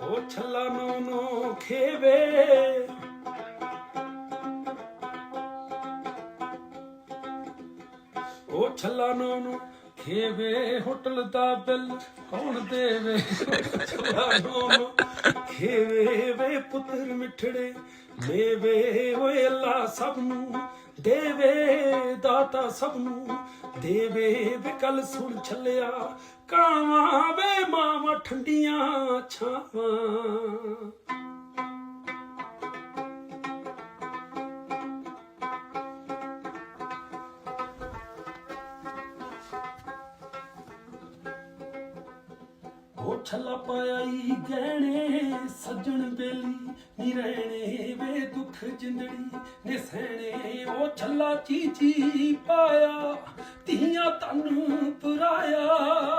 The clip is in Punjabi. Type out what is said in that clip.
ਉਹ ਛੱਲਾ ਨੋ ਖੇਵੇ। ਹੋਟਲ ਦਾ ਬਿੱਲ ਕੌਣ ਦੇਵੇ? ਛੱਲਾ ਖੇਵੇ ਵੇ ਪੁੱਤਰ ਮਿੱਠੜੇ ਦੇਵੇ ਓਏ ਅੱਲਾ ਸਭ ਨੂੰ ਦੇਵੇ, ਦਾਤਾ ਸਭ ਨੂੰ ਦੇਵੇ ਵੇ ਕੱਲ ਸੁਣ ਛੱਲਿਆ, ਕਾਵਾਂ ਵੇ ਮਾਵਾਂ ਠੰਡੀਆਂ ਛਾਵਾਂ। ਉਹ ਛੱਲਾ ਪਾਇਆ ਈ ਗਹਿਣੇ, ਸੱਜਣ ਬੇਲੀ ਨੀ ਰਹਿਣੇ ਵੇ ਦੁੱਖ ਜਿੰਦੜੀ ਨੇ ਸਹਿਣੇ। ਉਹ ਛੱਲਾ ਚੀਚੀ ਪਾਇਆ, ਧੀਆਂ ਤਨ ਪੁਰਾਇਆ।